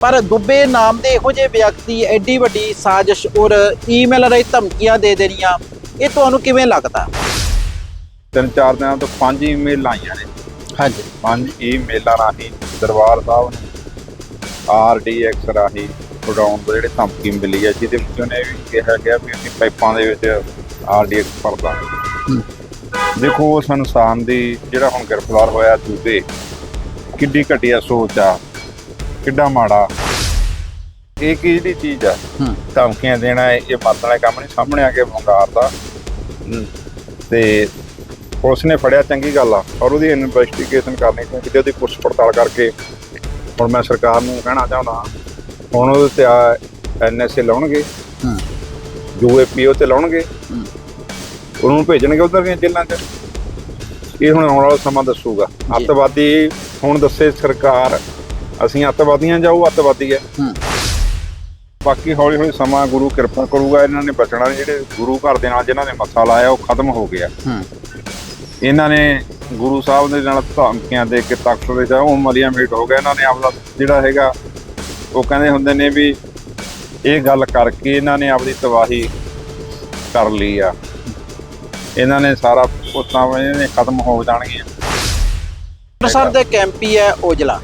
ਪਰ ਦੁੱਬੇ ਨਾਮ ਦੇ ਇਹੋ ਜਿਹੇ ਵਿਅਕਤੀ ਐਡੀ ਵੱਡੀ ਸਾਜ਼ਿਸ਼ ਔਰ ਈਮੇਲ ਰਾਹੀਂ ਧਮਕੀਆਂ ਦੇ ਦੇਣੀਆਂ ਇਹ ਤੁਹਾਨੂੰ ਕਿਵੇਂ ਲੱਗਦਾ? ਤਿੰਨ ਚਾਰ ਦਿਨਾਂ ਤੋਂ ਪੰਜ ਈਮੇਲ ਆਈਆਂ ਨੇ। ਹਾਂਜੀ। ਪੰਜ ਈਮੇਲਾਂ ਰਾਹੀਂ ਦਰਬਾਰ ਸਾਹਿਬ ਨੂੰ ਆਰਡੀਐਕਸ ਰਾਹੀਂ ਉਡਾਉਣ ਦੇ ਜਿਹੜੇ ਧਮਕੀ ਮਿਲੀ ਹੈ ਜਿਹਦੇ ਵਿੱਚ ਉਹਨੇ ਵੀ ਕਿਹਾ ਗਿਆ ਵੀ ਅਸੀਂ ਪਾਈਪਾਂ ਦੇ ਵਿੱਚ ਆਰਡੀਐਕਸ ਭਰਦਾ ਦੇਖੋ ਉਸ ਇਨਸਾਨ ਦੀ ਜਿਹੜਾ ਹੁਣ ਗ੍ਰਿਫਤਾਰ ਹੋਇਆ ਦੂਬੇ ਕਿੱਡੀ ਘਟੀਆ ਸੋਚ ਆ। ਕਿੱਡਾ ਮਾੜਾ। ਇਹ ਕੀ ਜਿਹੜੀ ਚੀਜ਼ ਆ? ਧਮਕੀਆਂ ਦੇਣਾ ਇਹ ਮਰਦ ਵਾਲਾ ਕੰਮ ਨਹੀਂ ਸਾਹਮਣੇ ਆ ਕੇ ਵੰਗਾਰ ਦਾ ਤੇ ਪੁਲਿਸ ਨੇ ਫੜਿਆ ਚੰਗੀ ਗੱਲ ਆ। ਔਰ ਉਹਦੀ ਇਨਵੈਸਟੀਗੇਸ਼ਨ ਕਰਨੀ ਤੇ ਉਹਦੀ ਪੁੱਛ ਪੜਤਾਲ ਕਰਕੇ। ਹੁਣ ਮੈਂ ਸਰਕਾਰ ਨੂੰ ਕਹਿਣਾ ਚਾਹੁੰਦਾ ਹੁਣ ਉਹਦੇ ਤੇ ਆ ਐਨਐਸਏ ਲਾਉਣਗੇ। ਹੂੰ। ਯੂਏਪੀਓ ਤੇ ਲਾਉਣਗੇ। ਹੂੰ। ਉਹਨੂੰ ਭੇਜਣਗੇ ਉਧਰ ਦੀਆਂ ਜੇਲ੍ਹਾਂ 'ਚ। ਇਹ ਹੁਣ ਆਉਣ ਵਾਲਾ ਸਮਾਂ ਦੱਸੂਗਾ। ਅੱਤਵਾਦੀ ਹੁਣ ਦੱਸੇ ਸਰਕਾਰ ਅਸੀਂ ਅੱਤਵਾਦੀਆਂ ਜਾਊ ਅੱਤਵਾਦੀ ਹੈ। ਬਾਕੀ ਹੌਲੀ ਹੌਲੀ ਸਮਾਂ ਗੁਰੂ ਕਿਰਪਾ ਕਰੂਗਾ ਇਹਨਾਂ ਨੇ ਬਚਣਾ ਨਹੀਂ ਜਿਹੜੇ ਗੁਰੂ ਘਰ ਦੇ ਨਾਲ ਜਿਨ੍ਹਾਂ ਨੇ ਮੱਥਾ ਲਾਇਆ ਉਹ ਖਤਮ ਹੋ ਗਿਆ। ਇਹਨਾਂ ਨੇ ਗੁਰੂ ਸਾਹਿਬ ਦੇ ਨਾਲ ਧਮਕੀਆਂ ਦੇ ਕੇ ਤਖਤ ਦੇ ਜਾ ਉਹ ਮਲੀਆਂ ਮੀਟ ਹੋ ਗਿਆ। ਇਹਨਾਂ ਨੇ ਆਪਦਾ ਜਿਹੜਾ ਹੈਗਾ ਉਹ ਕਹਿੰਦੇ ਹੁੰਦੇ ਨੇ ਵੀ ਇਹ ਗੱਲ ਕਰਕੇ ਇਹਨਾਂ ਨੇ ਆਪਦੀ ਤਬਾਹੀ ਕਰ ਲਈ ਆ। ਇਹਨਾਂ ਨੇ ਸਾਰਾ ਪੁੱਤਾਂ ਇਹਨਾਂ ਨੇ ਖਤਮ ਹੋ ਜਾਣਗੀਆਂ। ਅੰਮ੍ਰਿਤਸਰ ਦੇ ਕੈਂਪੀ ਹੈ ਔਜਲਾ।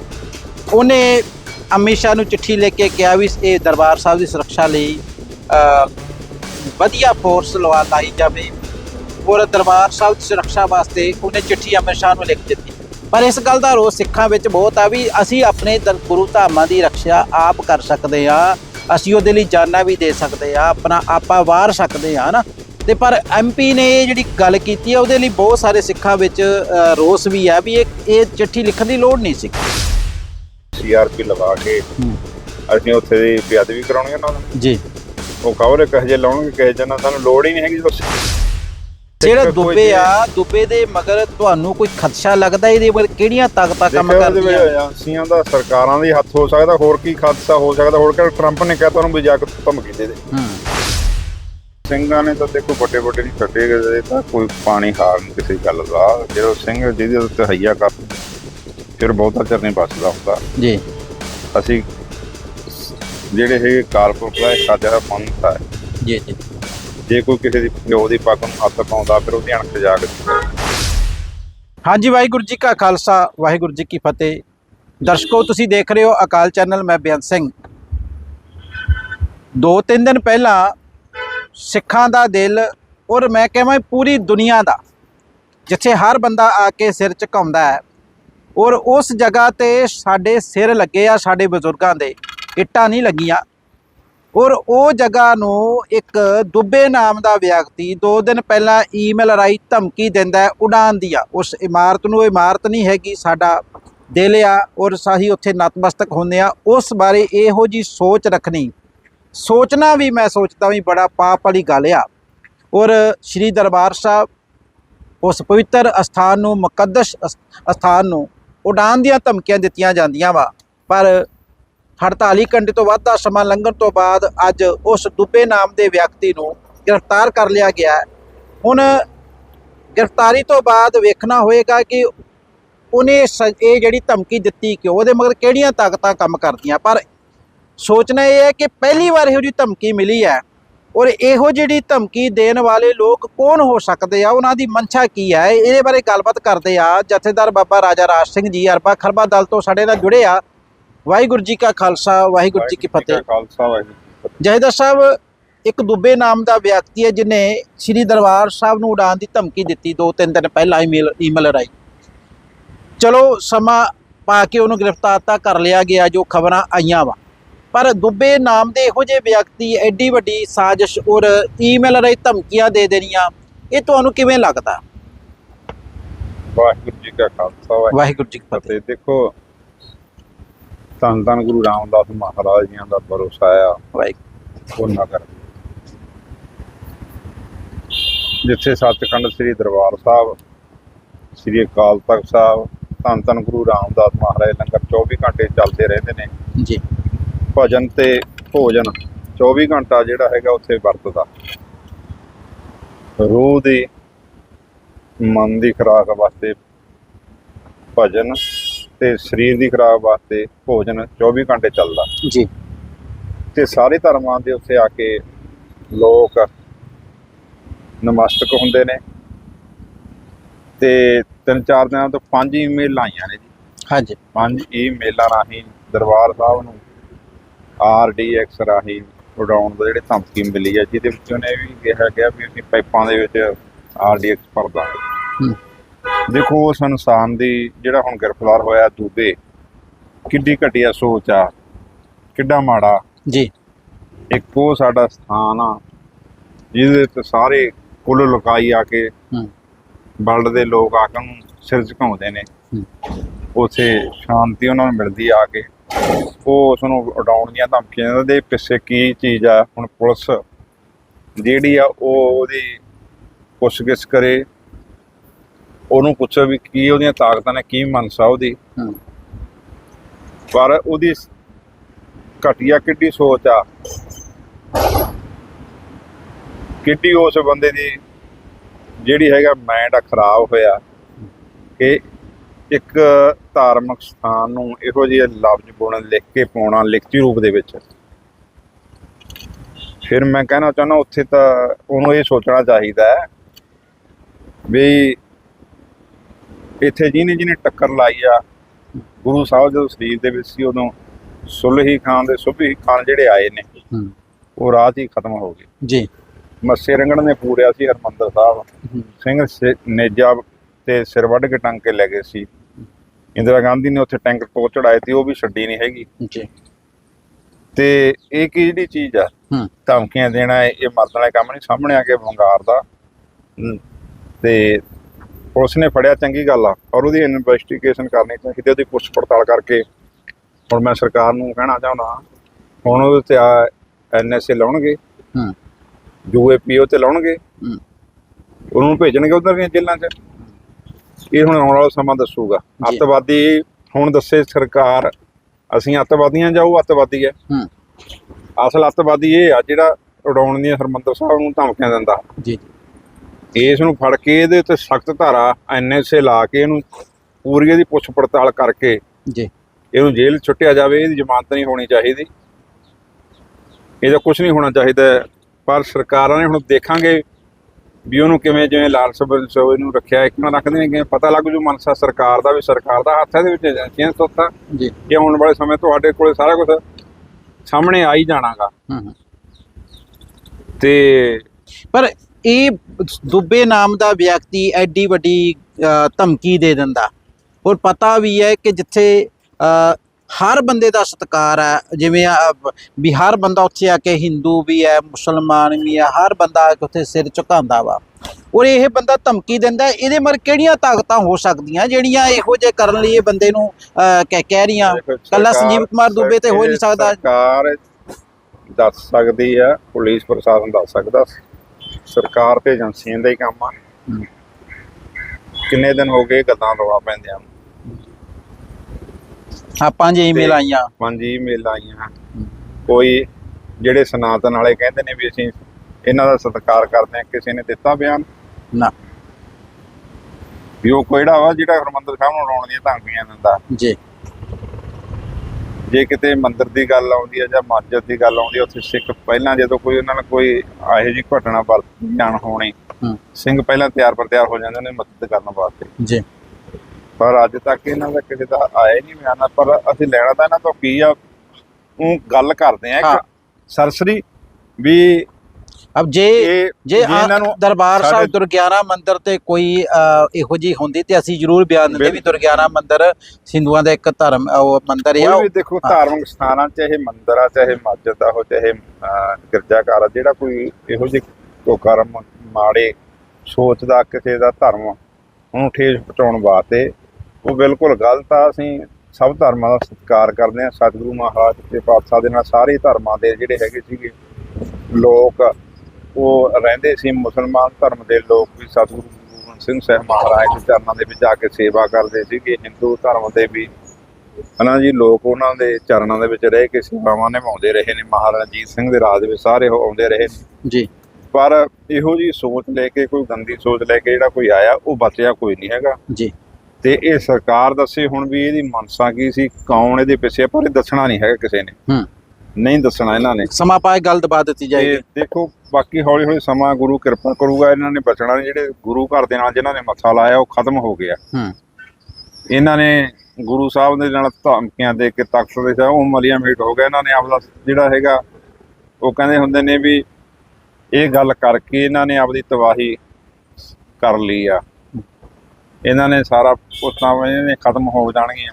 ਉਹਨੇ ਅਮਿਤ ਸ਼ਾਹ ਨੂੰ ਚਿੱਠੀ ਲਿਖ ਕੇ ਕਿਹਾ ਵੀ ਇਹ ਦਰਬਾਰ ਸਾਹਿਬ ਦੀ ਸੁਰੱਖਿਆ ਲਈ ਵਧੀਆ ਫੋਰਸ ਲਵਾ ਲਾਈ ਜਾਵੇ ਔਰ ਦਰਬਾਰ ਸਾਹਿਬ ਦੀ ਸੁਰੱਖਿਆ ਵਾਸਤੇ ਉਹਨੇ ਚਿੱਠੀ ਅਮਿਤ ਸ਼ਾਹ ਨੂੰ ਲਿਖ ਦਿੱਤੀ। ਪਰ ਇਸ ਗੱਲ ਦਾ ਰੋਸ ਸਿੱਖਾਂ ਵਿੱਚ ਬਹੁਤ ਆ ਵੀ ਅਸੀਂ ਆਪਣੇ ਗੁਰੂ ਧਾਮਾਂ ਦੀ ਰੱਖਿਆ ਆਪ ਕਰ ਸਕਦੇ ਆ, ਅਸੀਂ ਉਹਦੇ ਲਈ ਜਾਨਾਂ ਵੀ ਦੇ ਸਕਦੇ ਆ, ਆਪਣਾ ਆਪਾ ਵਾਰ ਸਕਦੇ ਆ ਨਾ। ਤੇ ਪਰ ਐਮਪੀ ਨੇ ਇਹ ਜਿਹੜੀ ਗੱਲ ਕੀਤੀ ਹੈ ਉਹਦੇ ਲਈ ਬਹੁਤ ਸਾਰੇ ਸਿੱਖਾਂ ਵਿੱਚ ਰੋਸ ਵੀ ਆ ਵੀ ਇਹ ਇਹ ਚਿੱਠੀ ਲਿਖਣ ਦੀ ਲੋੜ ਨਹੀਂ ਸੀ। ਸੀਆਰਪੀ ਲਵਾ ਕੇ ਅਸੀਂ ਉੱਥੇ ਦੀ ਬੇਅਦਬੀ ਕਰਾਉਣੀ ਉਹਨਾਂ ਨੂੰ ਜੀ। ਉਹ ਕਵਰ ਕਹੇ ਜੇ ਲਾਉਣਗੇ ਕਹੇ ਜਨਾ ਸਾਨੂੰ ਲੋੜ ਹੀ ਨਹੀਂ ਹੈਗੀ ਬਸ ਜਿਹੜਾ ਦੁੱਬੇ ਆ ਦੁੱਬੇ ਦੇ ਮਗਰ ਤੁਹਾਨੂੰ ਕੋਈ ਖਦਸ਼ਾ ਲੱਗਦਾ ਇਹਦੇ ਬਾਰੇ ਕਿਹੜੀਆਂ ਤਾਕਤਾਂ ਕੰਮ ਕਰਦੀਆਂ? ਏਜੰਸੀਆਂ ਦਾ ਸਰਕਾਰਾਂ ਦੇ ਹੱਥ ਹੋ ਸਕਦਾ ਹੋਰ ਕੀ ਖਾਦਸਾ ਹੋ ਸਕਦਾ ਹੋਰ ਕਿ ਟਰੰਪ ਨੇ ਕਹਿਤਾ ਉਹਨੂੰ ਵੀ ਜਾ ਕੇ ਧਮਕੀ ਦੇ ਦੇ। ਹੂੰ। ਸਿੰਘਾਂ ਨੇ ਤਾਂ ਦੇਖੋ ਵੱਡੇ ਵੱਡੇ ਨਹੀਂ ਛੱਡੇ ਗਏ ਤਾਂ ਕੋਈ ਪਾਣੀ ਹਾਰ ਨਹੀਂ ਕਿਸੇ ਗੱਲ ਦਾ। ਜਦੋਂ ਸਿੰਘ ਜਿਹਦੇ ਉੱਤੇ ਹਈਆ ਕਰ ਫਿਰ ਬਹੁਤਾ ਚਿਰ ਨਹੀਂ ਬਚਦਾ ਹੁੰਦਾ। ਜੀ। ਅਸੀਂ ਜਿਹੜੇ ਹੈਗੇ ਕਾਰਪੋਰੇਟ ਦਾ ਸਾਡਾ ਦਾ ਪੰਥ ਹੈ। ਜੀ ਜੀ। ਜੇ ਕੋਈ ਕਿਸੇ ਦੀ ਪਿਓ ਦੀ ਪੱਗ ਨੂੰ ਹੱਥ ਪਾਉਂਦਾ ਫਿਰ ਉਹਦੀ ਅਣਖ ਜਾ ਕੇ ਹਾਂਜੀ ਵਾਹਿਗੁਰੂ ਜੀ ਕਾ ਖਾਲਸਾ ਵਾਹਿਗੁਰੂ ਜੀ ਕੀ ਫਤਿਹ। ਦਰਸ਼ਕੋ ਤੁਸੀਂ ਦੇਖ ਰਹੇ ਹੋ ਅਕਾਲ ਚੈਨਲ ਮੈਂ ਬੇਅੰਤ ਸਿੰਘ। ਦੋ ਤਿੰਨ ਦਿਨ ਪਹਿਲਾਂ ਸਿੱਖਾਂ ਦਾ ਦਿਲ ਔਰ ਮੈਂ ਕਹਾਂ ਪੂਰੀ ਦੁਨੀਆ ਦਾ ਜਿੱਥੇ ਹਰ ਬੰਦਾ ਆ ਕੇ ਸਿਰ ਝੁਕਾਉਂਦਾ ਹੈ ਔਰ ਉਸ ਜਗ੍ਹਾ ਤੇ ਸਾਡੇ ਸਿਰ ਲੱਗੇ ਆ ਸਾਡੇ ਬਜ਼ੁਰਗਾਂ ਦੇ, ਇੱਟਾਂ ਨਹੀਂ ਲੱਗੀਆਂ। ਔਰ ਉਹ ਜਗ੍ਹਾ ਨੂੰ ਇੱਕ ਦੁੱਬੇ ਨਾਮ ਦਾ ਵਿਅਕਤੀ ਦੋ ਦਿਨ ਪਹਿਲਾਂ ਈਮੇਲ ਰਾਹੀਂ ਧਮਕੀ ਦਿੰਦਾ ਹੈ ਉਡਾਨ ਆ। ਉਸ ਇਮਾਰਤ ਨੂੰ, ਇਮਾਰਤ ਨਹੀਂ ਹੈਗੀ, ਸਾਡਾ ਦਿਲ ਆ ਔਰ ਸਾਹੀ ਉੱਥੇ ਨਤਮਸਤਕ ਹੁੰਦੇ ਆ। ਉਸ ਬਾਰੇ ਇਹੋ ਜੀ ਸੋਚ ਰੱਖਣੀ। ਸੋਚਣਾ ਵੀ ਮੈਂ ਸੋਚਦਾ ਵੀ ਬੜਾ ਪਾਪ ਵਾਲੀ ਗੱਲ ਆ। ਔਰ ਸ੍ਰੀ ਦਰਬਾਰ ਸਾਹਿਬ ਉਸ ਪਵਿੱਤਰ ਅਸਥਾਨ ਨੂੰ, ਮੁਕੱਦਸ ਅਸ- ਅਸਥਾਨ ਨੂੰ ਉਡਾਨ ਦੀਆਂ ਧਮਕੀਆਂ ਦਿੱਤੀਆਂ ਜਾਂਦੀਆਂ ਵਾ। ਪਰ 48 ਘੰਟੇ ਤੋਂ ਵੱਧ ਦਾ ਸਮਾਂ ਲੰਘਣ ਤੋਂ ਬਾਅਦ ਅੱਜ ਉਸ ਦੁੱਬੇ ਨਾਮ ਦੇ ਵਿਅਕਤੀ ਨੂੰ ਗ੍ਰਿਫਤਾਰ ਕਰ ਲਿਆ ਗਿਆ ਹੁਣ ਗ੍ਰਿਫਤਾਰੀ ਤੋਂ ਬਾਅਦ ਵੇਖਣਾ ਹੋਏਗਾ ਕਿ ਉਹਨੇ ਸ- ਇਹ ਜਿਹੜੀ ਧਮਕੀ ਦਿੱਤੀ ਕਿ ਉਹਦੇ ਮਗਰ ਕਿਹੜੀਆਂ ਤਾਕਤਾਂ ਕੰਮ ਕਰਦੀਆਂ। ਪਰ ਸੋਚਣਾ ਇਹ ਹੈ ਕਿ ਪਹਿਲੀ ਵਾਰ ਇਹੋ ਜਿਹੀ ਧਮਕੀ ਮਿਲੀ ਹੈ। ਔਰ ਇਹੋ ਜਿਹੜੀ ਧਮਕੀ ਦੇਣ ਵਾਲੇ ਲੋਕ ਕੌਣ ਹੋ ਸਕਦੇ ਆ? ਉਹਨਾਂ ਦੀ ਮਨਸ਼ਾ ਕੀ ਹੈ ਇਹਦੇ ਬਾਰੇ ਗੱਲਬਾਤ ਕਰਦੇ ਆ ਜਥੇਦਾਰ ਬਾਬਾ ਰਾਜਾ ਰਾਜ ਸਿੰਘ ਜੀ ਅਰਬਾ ਖਰਬਾ ਦਲ ਤੋਂ ਸਾਡੇ ਨਾਲ ਜੁੜੇ ਆ। ਵਾਹਿਗੁਰੂ ਜੀ ਕਾ ਖਾਲਸਾ ਵਾਹਿਗੁਰੂ ਜੀ ਕੀ ਫਤਿਹ। ਖਾਲਸਾ ਵਾਹਿਗੁਰੂ। ਜਹੇਦਾਰ ਸਾਹਿਬ ਇੱਕ ਦੁੱਬੇ ਨਾਮ ਦਾ ਵਿਅਕਤੀ ਹੈ ਜਿਨੇ ਸ੍ਰੀ ਦਰਬਾਰ ਸਾਹਿਬ ਨੂੰ ਉਡਾਣ ਦੀ ਧਮਕੀ ਦਿੱਤੀ ਦੋ ਤਿੰਨ ਦਿਨ ਪਹਿਲਾਂ ਈਮੇਲ ਈਮੇਲ ਰਾਹੀਂ। ਚਲੋ ਸਮਾਂ ਪਾ ਕੇ ਉਹਨੂੰ ਗ੍ਰਿਫਤਾਰ ਤਾਂ ਕਰ ਲਿਆ ਗਿਆ ਜੋ ਖਬਰਾਂ ਆਈਆਂ ਵਾ। ਪਰ ਦੁੱਬੇ ਨਾਮ ਦੇ ਇਹੋ ਜਿਹੇ ਵਿਅਕਤੀ ਐਡੀ ਵੱਡੀ ਸਾਜ਼ਿਸ਼ ਔਰ ਈਮੇਲ ਰਾਹੀਂ ਧਮਕੀਆਂ ਦੇ ਦੇਣੀਆਂ ਇਹ ਤੁਹਾਨੂੰ ਕਿਵੇਂ ਲੱਗਦਾ? ਵਾਹਿਗੁਰੂ ਜੀ ਕਾ ਖਾਲਸਾ ਵਾਹਿਗੁਰੂ ਜੀ ਕੀ ਫਤਿਹ। ਦੇਖੋ ਧੰਨ ਧੰਨ ਗੁਰੂ ਰਾਮਦਾਸ ਮਹਾਰਾਜ ਜੀਆਂ ਦਾ ਭਰੋਸਾ ਆ। ਵਾਹਿਗੁਰੂ। ਉਹ ਨਾ ਕਰ ਜਿੱਥੇ ਸੱਚਖੰਡ ਸ੍ਰੀ ਦਰਬਾਰ ਸਾਹਿਬ ਸ੍ਰੀ ਅਕਾਲ ਤਖਤ ਸਾਹਿਬ ਧੰਨ ਧੰਨ ਗੁਰੂ ਰਾਮਦਾਸ ਮਹਾਰਾਜ ਲੰਗਰ 24 ਘੰਟੇ ਚੱਲਦੇ ਰਹਿੰਦੇ ਨੇ। ਜੀ। ਭਜਨ ਤੇ ਭੋਜਨ 24 ਘੰਟਾ ਜਿਹੜਾ ਹੈਗਾ ਉੱਥੇ ਵਰਤਦਾ। ਰੂਹ ਦੀ ਮਨ ਦੀ ਖੁਰਾਕ ਵਾਸਤੇ ਭਜਨ ਤੇ ਸਰੀਰ ਦੀ ਖੁਰਾਕ ਵਾਸਤੇ ਭੋਜਨ 24 ਘੰਟੇ ਚੱਲਦਾ। ਜੀ। ਤੇ ਸਾਰੇ ਧਰਮਾਂ ਦੇ ਉੱਤੇ ਆ ਕੇ ਲੋਕ ਨਮਸਤਕ ਹੁੰਦੇ ਨੇ। ਤੇ ਤਿੰਨ ਚਾਰ ਦਿਨਾਂ ਤੋਂ ਪੰਜ ਈਮੇਲ ਆਈਆਂ ਨੇ ਜੀ। ਹਾਂਜੀ। ਪੰਜ ਈਮੇਲਾਂ ਰਾਹੀਂ ਦਰਬਾਰ ਸਾਹਿਬ ਨੂੰ ਆਰਡੀਐਕਸ ਰਾਹੀਂ ਉਡਾਉਣ ਦਾ ਜਿਹੜੇ ਧਮਕੀ ਮਿਲੀ ਹੈ ਜਿਹਦੇ ਵਿੱਚ ਉਹਨੇ ਵੀ ਕਿਹਾ ਗਿਆ ਵੀ ਅਸੀਂ ਪਾਈਪਾਂ ਦੇ ਵਿੱਚ ਆਰਡੀਐਕਸ ਭਰਦਾ। ਦੇਖੋ ਉਸ ਇਨਸਾਨ ਦੀ ਜਿਹੜਾ ਹੁਣ ਗ੍ਰਿਫਤਾਰ ਹੋਇਆ ਦੂਬੇ ਕਿੱਡੀ ਘਟੀਆ ਸੋਚ ਆ ਕਿੱਡਾ ਮਾੜਾ। ਜੀ। ਇੱਕੋ ਸਾਡਾ ਸਥਾਨ ਆ ਜਿਹਦੇ ਤੇ ਸਾਰੇ ਕੁੱਲ ਲੁਕਾਈ ਆ ਕੇ ਵਰਲਡ ਦੇ ਲੋਕ ਆ ਕੇ ਸਿਰ ਝੁਕਾਉਂਦੇ ਨੇ। ਉਥੇ ਸ਼ਾਂਤੀ ਉਹਨਾਂ ਨੂੰ ਮਿਲਦੀ ਆ ਕੇ। ਉਹ ਉਸ ਨੂੰ ਉਡਾਉਣ ਦੀਆਂ ਧਮਕੀਆਂ ਦੇ ਪਿੱਛੇ ਕੀ ਚੀਜ਼ ਆ ਹੁਣ ਪੁਲਿਸ ਜਿਹੜੀ ਆ ਉਹ ਉਹਦੀ ਪੁੱਛਗਿੱਛ ਕਰੇ। ਉਹਨੂੰ ਪੁੱਛੋ ਵੀ ਕੀ ਉਹਦੀਆਂ ਤਾਕਤਾਂ ਨੇ ਕੀ ਮਨਸਾ ਉਹਦੀ। ਪਰ ਉਹਦੀ ਘਟੀਆ ਕਿੱਡੀ ਸੋਚ ਆ। ਕਿੱਡੀ ਉਸ ਬੰਦੇ ਦੀ ਜਿਹੜੀ ਹੈਗਾ ਮਾਈਂਡ ਆ ਖਰਾਬ ਹੋਇਆ। ਕਿ ਇੱਕ ਧਾਰਮਿਕ ਸਥਾਨ ਨੂੰ ਇਹੋ ਜਿਹੇ ਲਫ਼ਜ਼ ਬੋਲਣ ਲਿਖ ਕੇ ਪਾਉਣਾ ਲਿਖਤੀ ਰੂਪ ਦੇ ਵਿੱਚ। ਫਿਰ ਮੈਂ ਕਹਿਣਾ ਚਾਹੁੰਦਾ ਉੱਥੇ ਤਾਂ ਉਹਨੂੰ ਇਹ ਸੋਚਣਾ ਚਾਹੀਦਾ ਹੈ ਵੀ ਇੱਥੇ ਜਿਹਨੇ ਜਿਹਨੇ ਟੱਕਰ ਲਾਈ ਆ ਗੁਰੂ ਸਾਹਿਬ ਜਦੋਂ ਸਰੀਰ ਦੇ ਵਿੱਚ ਸੀ ਉਦੋਂ ਸੁਲਹੀ ਖਾਨ ਦੇ ਸੁਭੀ ਖਾਨ ਜਿਹੜੇ ਆਏ ਨੇ ਉਹ 'ਚ ਹੀ ਖਤਮ ਹੋ ਗਏ। ਜੀ। ਮੱਸੇ ਰੰਗਣ ਨੇ ਪੂਰਿਆ ਸੀ ਹਰਮੰਦਰ ਸਾਹਿਬ। ਸਿੰਘ ਨੇਜਾ ਤੇ ਸਿਰ ਵੱਢ ਕੇ ਟੰਗ ਕੇ ਲੈ ਗਏ ਸੀ। ਇੰਦਰਾ ਗਾਂਧੀ ਨੇ ਉੱਥੇ ਟੈਂਕ ਤੋਂ ਚੜਾਏ ਤੇ ਉਹ ਵੀ ਛੱਡੀ ਨਹੀਂ ਹੈਗੀ। ਜੀ। ਤੇ ਇਹ ਕੀ ਜਿਹੜੀ ਚੀਜ਼ ਆ ਧਮਕੀਆਂ ਦੇਣਾ ਇਹ ਮਰਦ ਵਾਲਾ ਕੰਮ ਨਹੀਂ ਸਾਹਮਣੇ ਆ ਕੇ ਵੰਗਾਰ ਦਾ। ਤੇ ਪੁਲਿਸ ਨੇ ਫੜਿਆ ਚੰਗੀ ਗੱਲ ਆ ਔਰ ਉਹਦੀ ਇਨਵੈਸਟੀਗੇਸ਼ਨ ਕਰਨੀ ਚਾਹੀਦੀ ਉਹਦੀ ਪੁੱਛ ਪੜਤਾਲ ਕਰਕੇ। ਹੁਣ ਮੈਂ ਸਰਕਾਰ ਨੂੰ ਕਹਿਣਾ ਚਾਹੁੰਦਾ ਹੁਣ ਉਹਦੇ ਤੇ ਆ ਐਨਐਸਏ ਲਾਉਣਗੇ। ਹੂੰ। ਯੂਏਪੀਓ ਤੇ ਲਾਉਣਗੇ। ਹੂੰ। ਉਹਨੂੰ ਭੇਜਣਗੇ ਉਧਰ ਦੀਆਂ ਜੇਲ੍ਹਾਂ 'ਚ। ਇਹ ਹੁਣ ਆਉਣ ਵਾਲਾ ਸਮਾਂ ਦੱਸੂਗਾ। ਜੀ। ਅੱਤਵਾਦੀ ਹੁਣ ਦੱਸੇ ਸਰਕਾਰ ਅਸੀਂ ਅੱਤਵਾਦੀਆਂ ਜਾਊ ਅੱਤਵਾਦੀ ਹੈ। ਹੂੰ। ਅਸਲ ਅੱਤਵਾਦੀ ਇਹ ਆ ਜਿਹੜਾ ਉਡਾਉਣ ਦੀਆਂ ਹਰਮੰਦਰ ਸਾਹਿਬ ਨੂੰ ਧਮਕੀਆਂ ਦਿੰਦਾ। ਜੀ ਇਸ ਨੂੰ ਫੜ ਕੇ ਇਹਦੇ ਤੇ ਸਖਤ ਧਾਰਾ ਐਨਐਸਏ ਲਾ ਕੇ ਇਹਨੂੰ ਪੂਰੀ ਇਹਦੀ ਪੁੱਛ ਪੜਤਾਲ ਕਰਕੇ ਜੀ। ਇਹਨੂੰ ਜੇਲ੍ਹ ਛੁੱਟਿਆ ਜਾਵੇ ਇਹਦੀ ਜ਼ਮਾਨਤ ਨਹੀਂ ਹੋਣੀ ਚਾਹੀਦੀ। ਇਹਦਾ ਕੁਝ ਨਹੀਂ ਹੋਣਾ ਚਾਹੀਦਾ ਪਰ ਸਰਕਾਰਾਂ ਨੇ ਹੁਣ ਦੇਖਾਂਗੇ ਵੀ ਉਹਨੂੰ ਕਿਵੇਂ ਜਿਵੇਂ ਲਾਲ ਸਬਰ ਸੋ ਇਹਨੂੰ ਰੱਖਿਆ ਇੱਕ ਨਾਲ ਰੱਖਦੇ ਨੇ ਕਿ ਪਤਾ ਲੱਗ ਜੂ ਮਨਸਾ ਸਰਕਾਰ ਦਾ ਵੀ ਸਰਕਾਰ ਦਾ ਹੱਥ ਹੈ ਇਹਦੇ ਵਿੱਚ ਏਜੰਸੀਆਂ ਸੋਤਾ। ਜੀ। ਕਿ ਆਉਣ ਵਾਲੇ ਸਮੇਂ ਤੁਹਾਡੇ ਕੋਲੇ ਸਾਰਾ ਕੁਝ ਸਾਹਮਣੇ ਆ ਹੀ ਜਾਣਾਗਾ। ਤੇ ਪਰ ਇਹ ਦੁੱਬੇ ਨਾਮ ਦਾ ਵਿਅਕਤੀ ਐਡੀ ਵੱਡੀ ਧਮਕੀ ਦੇ ਦਿੰਦਾ। ਔਰ ਪਤਾ ਵੀ ਹੈ ਕਿ ਜਿੱਥੇ ਹਰ ਬੰਦੇ ਦਾ ਸਤਿਕਾਰ ਹੈ ਜਿਵੇਂ ਵੀ ਹਰ ਬੰਦਾ ਉੱਥੇ ਆ ਕੇ ਹਿੰਦੂ ਵੀ ਹੈ ਮੁਸਲਮਾਨ ਵੀ ਹੈ ਹਰ ਬੰਦਾ ਆ ਕੇ ਉੱਥੇ ਸਿਰ ਝੁਕਾਉਂਦਾ ਵਾ। ਔਰ ਇਹ ਬੰਦਾ ਧਮਕੀ ਦਿੰਦਾ ਇਹਦੇ ਮਰ ਕਿਹੜੀਆਂ ਤਾਕਤਾਂ ਹੋ ਸਕਦੀਆਂ ਜਿਹੜੀਆਂ ਇਹੋ ਜਿਹੇ ਕਰਨ ਲਈ ਇਹ ਬੰਦੇ ਨੂੰ ਕਹਿ ਕਹਿ ਰਹੀਆਂ? ਕੱਲਾ ਸੰਜੀਵ ਕੁਮਾਰ ਦੁਬੇ ਤੇ ਹੋ ਨਹੀਂ ਸਕਦਾ। ਸਰਕਾਰ ਦੱਸ ਸਕਦੀ ਹੈ ਪੁਲਿਸ ਪ੍ਰਸ਼ਾਸਨ ਦੱਸ ਸਕਦਾ ਸਰਕਾਰ ਤੇ ਏਜੰਸੀਆਂ ਦਾ ਹੀ ਕੰਮ ਆ। ਕਿੰਨੇ ਦਿਨ ਹੋ ਗਏ ਗੱਲਾਂ ਰੌਲਾ ਪੈਂਦਿਆਂ ਨੂੰ ਆਪਾਂ ਜੇ ਈਮੇਲ ਆਈਆਂ। ਪੰਜ ਈਮੇਲ ਆਈਆਂ। ਕੋਈ ਜਿਹੜੇ ਸਨਾਤਨ ਵਾਲੇ ਕਹਿੰਦੇ ਨੇ ਵੀ ਅਸੀਂ ਇਹਨਾਂ ਦਾ ਸਤਿਕਾਰ ਕਰਦੇ ਹਾਂ ਕਿਸੇ ਨੇ ਦਿੱਤਾ ਬਿਆਨ? ਨਾ। ਵੀ ਉਹ ਕਿਹੜਾ ਵਾ ਜਿਹੜਾ ਹਰਮੰਦਰ ਸਾਹਿਬ ਨੂੰ ਰੋਣ ਦੀਆਂ ਧਮਕੀਆਂ ਦਿੰਦਾ? ਜੀ। ਜੇ ਕਿਤੇ ਮੰਦਿਰ ਦੀ ਗੱਲ ਆਉਂਦੀ ਹੈ ਜਾਂ ਮਸਜਿਦ ਦੀ ਗੱਲ ਆਉਂਦੀ ਹੈ ਉੱਥੇ ਸਿੱਖ ਪਹਿਲਾਂ ਜਦੋਂ ਕੋਈ ਉਹਨਾਂ ਨਾਲ ਕੋਈ ਇਹੋ ਜਿਹੀ ਘਟਨਾ ਵਰਤ ਜਾਣ ਹੋਣੀ ਹੂੰ। ਸਿੰਘ ਪਹਿਲਾਂ ਤਿਆਰ ਪਰ ਤਿਆਰ ਹੋ ਜਾਂਦੇ ਨੇ ਮਦਦ ਕਰਨ ਵਾਸਤੇ। ਜੀ। ਪਰ ਅੱਜ ਤੱਕ ਇਹਨਾਂ ਦਾ ਕਿਸੇ ਦਾ ਆਇਆ ਨਹੀਂ ਬਿਆਨ ਪਰ ਅਸੀਂ ਲੈਣਾ ਤਾਂ ਇਹਨਾਂ ਤੋਂ ਕੀ ਆ ਉਹ ਗੱਲ ਕਰਦੇ ਆ। ਇੱਕ ਸਰਸਰੀ ਵੀ ਅਬ ਜੇ ਜੇ ਆ- ਦਰਬਾਰ ਸਾਹਿਬ ਦੁਰਗਿਆਨਾ ਮੰਦਿਰ ਤੇ ਕੋਈ ਇਹੋ ਜੀ ਹੁੰਦੀ ਤੇ ਅਸੀਂ ਜ਼ਰੂਰ ਬਿਆਨ ਦਿੰਦੇ ਵੀ। ਦੁਰਗਿਆਨਾ ਮੰਦਿਰ ਹਿੰਦੂਆਂ ਦਾ ਇੱਕ ਧਰਮ ਉਹ ਮੰਦਿਰ ਹੈ ਕੋਈ ਵੀ ਦੇਖੋ। ਧਾਰਮਿਕ ਸਥਾਨਾਂ ਚਾਹੇ ਮੰਦਿਰ ਆ ਚਾਹੇ ਮਸਜਿਦ ਆ ਹੋ ਚਾਹੇ ਗਿਰਜਾਘਰ ਆ ਜਿਹੜਾ ਕੋਈ ਇਹੋ ਜਿਹੇ ਕੋ ਕਰਮ ਮਾੜੇ ਸੋਚਦਾ ਕਿਸੇ ਦਾ ਧਰਮ ਉਹਨੂੰ ਠੇਸ ਪਹੁੰਚਾਉਣ ਵਾਸਤੇ ਉਹ ਬਿਲਕੁਲ ਗਲਤ ਆ ਅਸੀਂ ਸਭ ਧਰਮਾਂ ਦਾ ਸਤਿਕਾਰ ਕਰਦੇ ਹਾਂ ਸਤਿਗੁਰੂ ਮਹਾਰਾਜ ਤੇ ਪਾਤਸ਼ਾਹ ਦੇ ਨਾਲ ਸਾਰੇ ਧਰਮਾਂ ਦੇ ਜਿਹੜੇ ਹੈਗੇ ਸੀਗੇ ਲੋਕ ਉਹ ਰਹਿੰਦੇ ਸੀ ਮੁਸਲਮਾਨ ਧਰਮ ਦੇ ਲੋਕ ਵੀ ਸਤਿਗੁਰੂ ਗੁਰੂ ਗੋਬਿੰਦ ਸਿੰਘ ਸਾਹਿਬ ਮਹਾਰਾਜ ਦੇ ਚਰਨਾਂ ਦੇ ਵਿੱਚ ਆ ਕੇ ਸੇਵਾ ਕਰਦੇ ਸੀਗੇ ਹਿੰਦੂ ਧਰਮ ਦੇ ਵੀ। ਹਨਾ ਜੀ ਲੋਕ ਉਹਨਾਂ ਦੇ ਚਰਨਾਂ ਦੇ ਵਿੱਚ ਰਹਿ ਕੇ ਸੇਵਾਵਾਂ ਨਿਭਾਉਂਦੇ ਰਹੇ ਨੇ ਮਹਾਰਾਜਾ ਰਣਜੀਤ ਸਿੰਘ ਦੇ ਰਾਜ ਵਿੱਚ ਸਾਰੇ ਉਹ ਆਉਂਦੇ ਰਹੇ ਜੀ। ਪਰ ਇਹੋ ਜੀ ਸੋਚ ਲੈ ਕੇ ਕੋਈ ਗੰਦੀ ਸੋਚ ਲੈ ਕੇ ਜਿਹੜਾ ਕੋਈ ਆਇਆ ਉਹ ਬਚਿਆ ਕੋਈ ਨਹੀਂ ਹੈਗਾ। ਜੀ। ਤੇ ਇਹ ਸਰਕਾਰ ਦੱਸੇ ਹੁਣ ਵੀ ਇਹਦੀ ਮਨਸਾ ਕੀ ਸੀ ਕੌਣ ਇਹਦੇ ਪਿੱਛੇ ਪਰ ਇਹ ਦੱਸਣਾ ਨਹੀਂ ਹੈਗਾ ਕਿਸੇ ਨੇ। ਹੂੰ। ਨਹੀਂ ਦੱਸਣਾ ਇਹਨਾਂ ਨੇ। ਸਮਾਂ ਪਾਏ ਗੱਲ ਦਬਾ ਦਿੱਤੀ ਜਾਏਗੀ। ਦੇਖੋ ਬਾਕੀ ਹੌਲੀ ਹੌਲੀ ਸਮਾਂ ਗੁਰੂ ਕਿਰਪਾ ਕਰੂਗਾ ਇਹਨਾਂ ਨੇ ਬਚਣਾ ਨਹੀਂ ਜਿਹੜੇ ਗੁਰੂ ਘਰ ਦੇ ਨਾਲ ਜਿਨ੍ਹਾਂ ਨੇ ਮੱਥਾ ਲਾਇਆ ਉਹ ਖਤਮ ਹੋ ਗਿਆ। ਹੂੰ। ਇਹਨਾਂ ਨੇ ਗੁਰੂ ਸਾਹਿਬ ਦੇ ਨਾਲ ਧਮਕੀਆਂ ਦੇ ਕੇ ਤਖਤ ਦੇ ਜਾ ਉਹ ਮਲੀਆਂ ਮੇਟ ਹੋ ਗਿਆ ਇਹਨਾਂ ਨੇ ਆਪਦਾ ਜਿਹੜਾ ਹੈਗਾ ਉਹ ਕਹਿੰਦੇ ਹੁੰਦੇ ਨੇ ਵੀ ਇਹ ਗੱਲ ਕਰਕੇ ਇਹਨਾਂ ਨੇ ਆਪਦੀ ਤਬਾਹੀ ਕਰ ਲਈ ਆ। ਇਹਨਾਂ ਨੇ ਸਾਰਾ ਪੁੱਤਾਂ ਇਹਨਾਂ ਨੇ ਖਤਮ ਹੋ ਜਾਣਗੀਆਂ।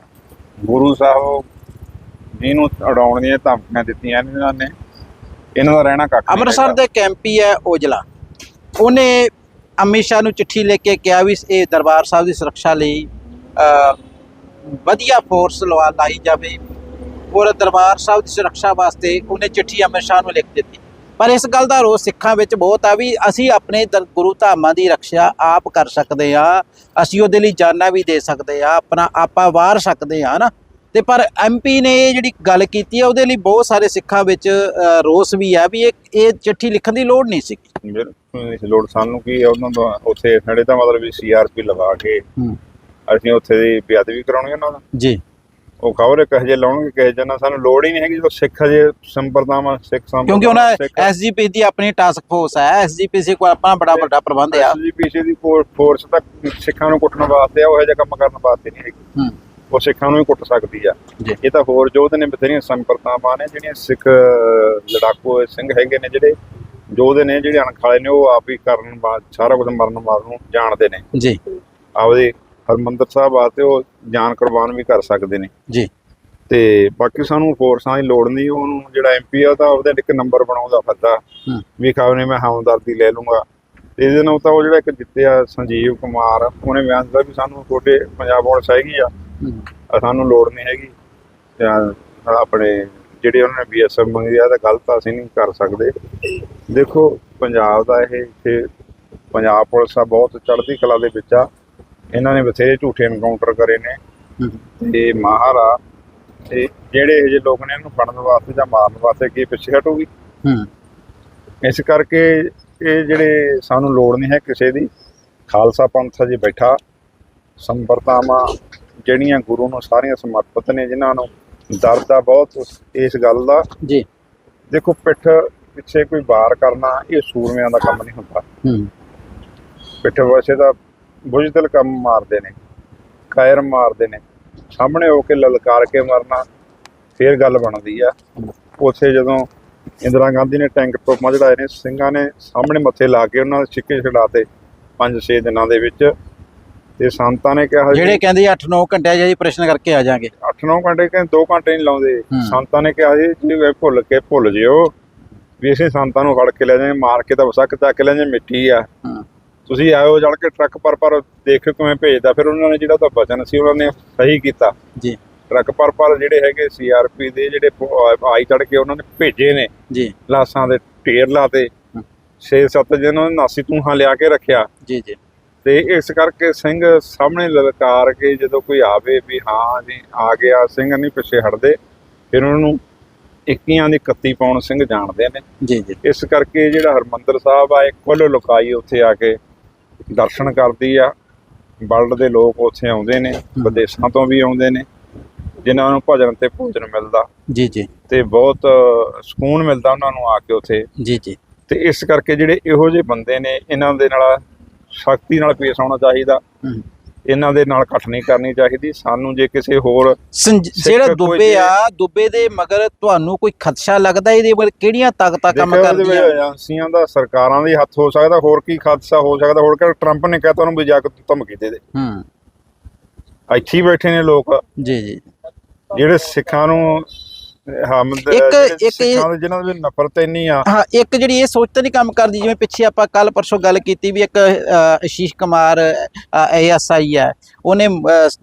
ਗੁਰੂ ਸਾਹਿਬ ਜਿਹਨੂੰ ਉਡਾਉਣ ਦੀਆਂ ਧਮਕੀਆਂ ਦਿੱਤੀਆਂ ਇਹਨਾਂ ਨੇ। ਇਹਨਾਂ ਦਾ ਰਹਿਣਾ ਕੱਖ ਨਹੀਂ ਅੰਮ੍ਰਿਤਸਰ ਹੈਗਾ। ਦੇ ਕੈਂਪੀ ਹੈ ਔਜਲਾ। ਉਹਨੇ ਅਮਿਤ ਸ਼ਾਹ ਨੂੰ ਚਿੱਠੀ ਲਿਖ ਕੇ ਕਿਹਾ ਵੀ ਇਹ ਦਰਬਾਰ ਸਾਹਿਬ ਦੀ ਸੁਰੱਖਿਆ ਲਈ ਅ, ਵਧੀਆ ਫੋਰਸ ਲਵਾ ਲਾਈ ਜਾਵੇ। ਔਰ ਦਰਬਾਰ ਸਾਹਿਬ ਦੀ ਸੁਰੱਖਿਆ ਵਾਸਤੇ ਉਹਨੇ ਚਿੱਠੀ ਅਮਿਤ ਸ਼ਾਹ ਨੂੰ ਲਿਖ ਦਿੱਤੀ। ਪਰ ਇਸ ਗੱਲ ਦਾ ਰੋਸ ਸਿੱਖਾਂ ਵਿੱਚ ਬਹੁਤ ਆ ਵੀ ਅਸੀਂ ਆਪਣੇ ਗੁਰੂ ਧਾਮਾਂ ਦੀ ਰੱਖਿਆ ਆਪ ਕਰ ਸਕਦੇ ਆ ਅਸੀਂ ਉਹਦੇ ਲਈ ਜਾਨਾਂ ਵੀ ਦੇ ਸਕਦੇ ਆ ਆਪਣਾ ਆਪਾ ਵਾਰ ਸਕਦੇ ਆ ਨਾ ਤੇ ਪਰ ਐਮਪੀ ਨੇ ਇਹ ਜਿਹੜੀ ਗੱਲ ਕੀਤੀ ਹੈ ਉਹਦੇ ਲਈ ਬਹੁਤ ਸਾਰੇ ਸਿੱਖਾਂ ਵਿੱਚ ਰੋਸ ਵੀ ਆ ਵੀ ਇਹ ਇਹ ਚਿੱਠੀ ਲਿਖਣ ਦੀ ਲੋੜ ਨਹੀਂ ਸੀ ਲੋੜ ਸਾਨੂੰ ਕੀ ਹੈ ਉਹਨਾਂ ਦਾ ਉੱਥੇ ਸਾਡੇ ਤਾਂ ਮਤਲਬ ਵੀ ਸੀਆਰਪੀ ਲਵਾ ਕੇ ਅਸੀਂ ਉੱਥੇ ਦੀ ਬੇਅਦਬੀ ਕਰਾਉਣੀ ਉਹਨਾਂ ਦਾ ਜੀ। ਉਹ ਖਬਰ ਕਹੇ ਜੇ ਲਾਉਣਗੇ ਕਹੇ ਜਨਾ ਸਾਨੂੰ ਲੋੜ ਹੀ ਨਹੀਂ ਹੈਗੀ ਜਦੋਂ ਸਿੱਖ ਜੇ ਸੰਪਰਦਾਵਾਂ ਸਿੱਖ ਸੰਪਰਦਾਵਾਂ ਕਿਉਂਕਿ ਉਹਨਾਂ ਐਸਜੀਪੀ ਦੀ ਆਪਣੀ ਟਾਸਕ ਫੋਰਸ ਹੈ ਐਸਜੀਪੀਸੀ ਕੋਲ ਆਪਣਾ ਬੜਾ ਵੱਡਾ ਪ੍ਰਬੰਧ ਆ। ਐਸਜੀਪੀਸੀ ਦੀ ਫੋਰਸ ਤਾਂ ਸਿੱਖਾਂ ਨੂੰ ਕੁੱਟਣ ਵਾਸਤੇ ਆ ਉਹ ਇਹੋ ਜਿਹਾ ਕੰਮ ਕਰਨ ਵਾਸਤੇ ਨਹੀਂ ਹੈਗੀ। ਉਹ ਸਿੱਖਾਂ ਨੂੰ ਹੀ ਕੁੱਟ ਸਕਦੀ ਆ। ਇਹ ਤਾਂ ਹੋਰ ਯੋਧ ਨੇ ਬਥੇਰੀਆਂ ਸੰਪਰਦਾਵਾਂ ਨੇ ਜਿਹੜੀਆਂ ਸਿੱਖ ਲੜਾਕੂ ਸਿੰਘ ਹੈਗੇ ਨੇ ਜਿਹੜੇ ਯੋਧ ਨੇ ਜਿਹੜੇ ਅਣਖ ਵਾਲੇ ਨੇ ਉਹ ਆਪ ਹੀ ਕਰਨ ਬਾਅਦ ਸਾਰਾ ਕੁਝ ਮਰਨ ਮਾਰਨ ਨੂੰ ਜਾਣਦੇ ਨੇ। ਜੀ। ਆਪਦੇ ਹਰਮੰਦਰ ਸਾਹਿਬ ਵਾਸਤੇ ਉਹ ਜਾਨ ਕੁਰਬਾਨ ਵੀ ਕਰ ਸਕਦੇ ਨੇ। ਜੀ। ਤੇ ਬਾਕੀ ਸਾਨੂੰ ਫੋਰਸਾਂ ਦੀ ਲੋੜ ਨਹੀਂ ਉਹਨੂੰ ਜਿਹੜਾ ਐਮਪੀ ਆ ਤਾਂ ਉਹਦੇ ਇੱਕ ਨੰਬਰ ਬਣਾਉਂਦਾ ਫਿਰਦਾ। ਹੂੰ। ਵੀ ਖਾਓ ਨੇ ਮੈਂ ਹਮਦਰਦੀ ਲੈ ਲੂੰਗਾ। ਤੇ ਇਹਦੇ ਨਾਲ ਤਾਂ ਉਹ ਜਿਹੜਾ ਇੱਕ ਜਿੱਤਿਆ ਸੰਜੀਵ ਕੁਮਾਰ ਉਹਨੇ ਬਿਆਨ ਦਿੱਤਾ ਵੀ ਸਾਨੂੰ ਤੁਹਾਡੇ ਪੰਜਾਬ ਪੁਲਿਸ ਹੈਗੀ ਆ। ਆ ਸਾਨੂੰ ਲੋੜ ਨਹੀਂ ਹੈਗੀ। ਤੇ ਆਪਣੇ ਜਿਹੜੇ ਉਹਨਾਂ ਨੇ ਬੀਐਸਐਫ ਮੰਗੀ ਆ ਤਾਂ ਗਲਤ ਆ, ਅਸੀਂ ਨਹੀਂ ਕਰ ਸਕਦੇ। ਦੇਖੋ ਪੰਜਾਬ ਦਾ ਇਹ ਇੱਥੇ ਪੰਜਾਬ ਪੁਲਿਸ ਆ ਬਹੁਤ ਚੜ੍ਹਦੀ ਕਲਾ ਦੇ ਵਿੱਚ ਆ। ਇਹਨਾਂ ਨੇ ਬਥੇਰੇ ਝੂਠੇ ਐਨਕਾਊਂਟਰ ਕਰੇ ਨੇ। ਤੇ ਮਹਾਰਾ ਤੇ ਜਿਹੜੇ ਇਹ ਲੋਕ ਨੇ ਇਹਨੂੰ ਫੜਨ ਵਾਸਤੇ ਜਾਂ ਮਾਰਨ ਵਾਸਤੇ ਕੀ ਪਿੱਛੇ ਹਟੂਗੀ। ਹੂੰ। ਇਸ ਕਰਕੇ ਇਹ ਜਿਹੜੇ ਸਾਨੂੰ ਲੋੜ ਨਹੀਂ ਹੈ ਕਿਸੇ ਦੀ ਖਾਲਸਾ ਪੰਥ ਜੀ ਬੈਠਾ। ਸੰਪਰਦਾਵਾਂ ਜਿਹੜੀਆਂ ਗੁਰੂ ਨੂੰ ਸਾਰੀਆਂ ਸਮਰਪਿਤ ਨੇ ਜਿਨ੍ਹਾਂ ਨੂੰ ਦਰਦ ਆ ਬਹੁਤ ਇਸ ਗੱਲ ਦਾ। ਜੀ। ਦੇਖੋ ਪਿੱਠ ਪਿੱਛੇ ਕੋਈ ਵਾਰ ਕਰਨਾ ਇਹ ਸੂਰਮਿਆਂ ਦਾ ਕੰਮ ਨਹੀਂ ਹੁੰਦਾ। ਹੂੰ। ਪਿੱਠ ਵਸੇ ਦਾ ਬੁਝਦਲ ਕੰਮ ਮਾਰਦੇ ਨੇ ਕਾਇਰ ਮਾਰਦੇ ਨੇ। ਸਾਹਮਣੇ ਹੋ ਕੇ ਲਲਕਾਰ ਕੇ ਮਰਨਾ ਫੇਰ ਗੱਲ ਬਣਦੀ ਆ। ਉੱਥੇ ਜਦੋਂ ਇੰਦਰਾ ਗਾਂਧੀ ਨੇ ਟੈਂਕ ਟੋਪਾਂ ਚੜਾਏ ਨੇ ਸਿੰਘਾਂ ਨੇ ਸਾਹਮਣੇ ਮੱਥੇ ਲਾ ਕੇ ਉਹਨਾਂ ਦੇ ਛਿੱਕੇ ਛਡਾਤੇ 5-6 ਦਿਨਾਂ ਦੇ ਵਿੱਚ। ਤੇ ਸੰਤਾਂ ਨੇ ਕਿਹਾ ਜਿਹੜੇ ਕਹਿੰਦੇ 8-9 ਘੰਟੇ ਜੀ ਪ੍ਰਸ਼ਨ ਕਰਕੇ ਆ ਜਾਾਂਗੇ। 8-9 ਘੰਟੇ ਕਹਿੰਦੇ 2 ਘੰਟੇ ਨਹੀਂ ਲਾਉਂਦੇ। ਸੰਤਾਂ ਨੇ ਕਿਹਾ ਜੀ ਜੇ ਭੁੱਲ ਕੇ ਭੁੱਲ ਜਿਓ ਵੀ ਅਸੀਂ ਸੰਤਾਂ ਨੂੰ ਫੜ ਕੇ ਲੈ ਜਾਵਾਂਗੇ ਮਾਰ ਕੇ ਤਾਂ ਵਸਕ ਚੱਕ ਲੈ ਜਾਵਾਂਗੇ ਮਿੱਟੀ ਆ। ਤੁਸੀਂ ਆਇਓ ਜੜ ਕੇ ਟਰੱਕ ਪਰ ਪਰ ਦੇਖਿਓ ਕਿਵੇਂ ਭੇਜਦਾ। ਫਿਰ ਉਹਨਾਂ ਨੇ ਜਿਹੜਾ ਤਾਂ ਬਚਨ ਸੀ ਉਹਨਾਂ ਨੇ ਸਹੀ ਕੀਤਾ। ਜੀ। ਟਰੱਕ ਪਰ ਪਰ ਜਿਹੜੇ ਹੈਗੇ ਸੀਆਰਪੀ ਦੇ ਜਿਹੜੇ ਆਈ ਚੜ ਕੇ ਉਹਨਾਂ ਨੇ ਭੇਜੇ ਨੇ। ਜੀ। ਲਾਸਾਂ ਦੇ ਢੇਰ ਲਾਤੇ। ਹੂੰ। 6-7 ਦਿਨ ਉਹਨਾਂ ਨੇ ਨਾਸੀ ਤੂਹਾਂ ਲਿਆ ਕੇ ਰੱਖਿਆ। ਜੀ ਜੀ। ਤੇ ਇਸ ਕਰਕੇ ਸਿੰਘ ਸਾਹਮਣੇ ਲਲਕਾਰ ਕੇ ਜਦੋਂ ਕੋਈ ਆਵੇ ਵੀ ਹਾਂ ਜੀ ਆ ਗਿਆ ਸਿੰਘ ਨਹੀਂ ਪਿੱਛੇ ਹਟਦੇ। ਫਿਰ ਉਹਨਾਂ ਨੂੰ ਇੱਕੀਆਂ ਦੀ ਕੱਤੀ ਪਾਉਣ ਸਿੰਘ ਜਾਣਦੇ ਨੇ। ਜੀ ਜੀ। ਇਸ ਕਰਕੇ ਜਿਹੜਾ ਹਰਮੰਦਰ ਸਾਹਿਬ ਆ ਇੱਕ ਕੁੱਲ ਲੁਕਾਈ ਉੱਥੇ ਆ ਕੇ। ਦਰਸ਼ਨ ਕਰਦੀ ਆ। ਵਰਲਡ ਦੇ ਲੋਕ ਉੱਥੇ ਆਉਂਦੇ ਨੇ ਵਿਦੇਸ਼ਾਂ ਤੋਂ ਵੀ ਆਉਂਦੇ ਨੇ ਜਿਨ੍ਹਾਂ ਨੂੰ ਭਜਨ ਤੇ ਭੋਜਨ ਮਿਲਦਾ। ਜੀ ਜੀ। ਤੇ ਬਹੁਤ ਸਕੂਨ ਮਿਲਦਾ ਉਹਨਾਂ ਨੂੰ ਆ ਕੇ ਉੱਥੇ। ਜੀ ਜੀ। ਤੇ ਇਸ ਕਰਕੇ ਜਿਹੜੇ ਇਹੋ ਜਿਹੇ ਬੰਦੇ ਨੇ ਇਹਨਾਂ ਦੇ ਨਾਲ ਸ਼ਕਤੀ ਨਾਲ ਪੇਸ਼ ਆਉਣਾ ਚਾਹੀਦਾ। ਇਹਨਾਂ ਦੇ ਨਾਲ ਇਕੱਠ ਨਹੀਂ ਕਰਨੀ ਚਾਹੀਦੀ। ਸਾਨੂੰ ਜੇ ਕਿਸੇ ਹੋਰ ਜਿਹੜਾ ਦੁੱਬੇ ਆ ਦੁੱਬੇ ਦੇ ਮਗਰ ਤੁਹਾਨੂੰ ਕੋਈ ਖਦਸ਼ਾ ਲੱਗਦਾ ਇਹਦੇ ਮਗਰ ਕਿਹੜੀਆਂ ਤਾਕਤਾਂ ਕੰਮ ਕਰਦੀਆਂ? ਏਜੰਸੀਆਂ ਦਾ ਸਰਕਾਰਾਂ ਦੇ ਹੱਥ ਹੋ ਸਕਦਾ ਹੋਰ ਕੀ ਖਾਦਸਾ ਹੋ ਸਕਦਾ? ਹੋਰ ਕਿ ਟਰੰਪ ਨੇ ਕਹਿਤਾ ਉਹਨੂੰ ਵੀ ਜਾ ਕੇ ਧਮਕੀ ਦੇ ਦੇ। ਹੂੰ। ਇੱਥੇ ਬੈਠੇ ਨੇ ਲੋਕ। ਜੀ ਜੀ। ਜਿਹੜੇ ਸਿੱਖਾਂ ਨੂੰ ਹਮਦ ਇੱਕ- ਇੱਕ ਸਿੱਖਾਂ ਦੇ ਨਫ਼ਰਤ ਇੰਨੀ ਆ। ਹਾਂ ਇੱਕ ਜਿਹੜੀ ਇਹ ਸੋਚ ਤਾਂ ਨਹੀਂ ਕੰਮ ਕਰਦੀ ਜਿਵੇਂ ਪਿੱਛੇ ਆਪਾਂ ਕੱਲ ਪਰਸੋਂ ਗੱਲ ਕੀਤੀ ਵੀ ਇੱਕ ਅ, ਆਸ਼ੀਸ਼ ਕੁਮਾਰ ਐਐਸਆਈ ਹੈ। ਉਹਨੇ